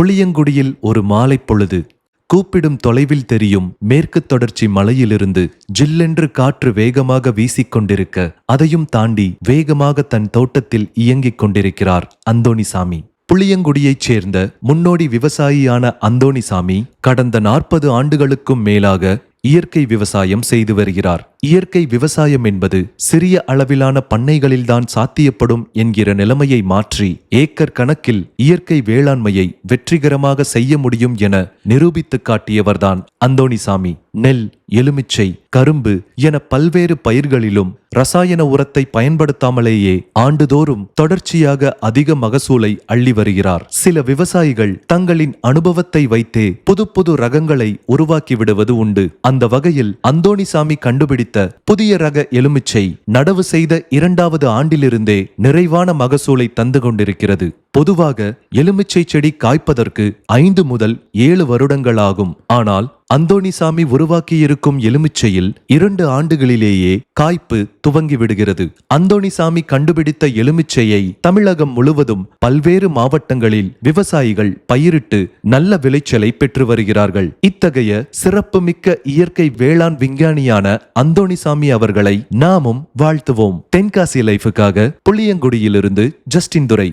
புளியங்குடியில் ஒரு மாலை பொழுது கூப்பிடும் தொலைவில் தெரியும் மேற்கு தொடர்ச்சி மலையிலிருந்து ஜில்லென்று காற்று வேகமாக வீசிக்கொண்டிருக்க அதையும் தாண்டி வேகமாக தன் தோட்டத்தில் இயங்கிக் கொண்டிருக்கிறார் அந்தோணிசாமி. புளியங்குடியைச் சேர்ந்த முன்னோடி விவசாயியான அந்தோணிசாமி கடந்த நாற்பது ஆண்டுகளுக்கும் மேலாக இயற்கை விவசாயம் செய்து வருகிறார். இயற்கை விவசாயம் என்பது சிறிய அளவிலான பண்ணைகளில்தான் சாத்தியப்படும் என்கிற நிலைமையை மாற்றி ஏக்கர் கணக்கில் இயற்கை வேளாண்மையை வெற்றிகரமாக செய்ய முடியும் என நிரூபித்து காட்டியவர்தான் அந்தோணிசாமி. நெல் எலுமிச்சை கரும்பு என பல்வேறு பயிர்களிலும் ரசாயன உரத்தை பயன்படுத்தாமலேயே ஆண்டுதோறும் தொடர்ச்சியாக அதிக மகசூலை அள்ளி வருகிறார். சில விவசாயிகள் தங்களின் அனுபவத்தை வைத்தே புது புது ரகங்களை உருவாக்கி விடுவது உண்டு. அந்த வகையில் அந்தோணிசாமி கண்டுபிடித்த புதிய ரக எலுமிச்சை நடவு செய்த இரண்டாவது ஆண்டிலிருந்தே நிறைவான மகசூலை தந்து கொண்டிருக்கிறது. பொதுவாக எலுமிச்சை செடி காய்ப்பதற்கு ஐந்து முதல் ஏழு வருடங்களாகும். ஆனால் அந்தோணிசாமி உருவாக்கியிருக்கும் எலுமிச்சையில் இரண்டு ஆண்டுகளிலேயே காய்ப்பு துவங்கி விடுகிறது அந்தோணிசாமி கண்டுபிடித்த எலுமிச்சையை தமிழகம் முழுவதும் பல்வேறு மாவட்டங்களில் விவசாயிகள் பயிரிட்டு நல்ல விளைச்சலை பெற்று வருகிறார்கள். இத்தகைய சிறப்புமிக்க இயற்கை வேளாண் விஞ்ஞானியான அந்தோணிசாமி அவர்களை நாமும் வாழ்த்துவோம். தென்காசி லைஃபுக்காக புளியங்குடியிலிருந்து ஜஸ்டின் துரை.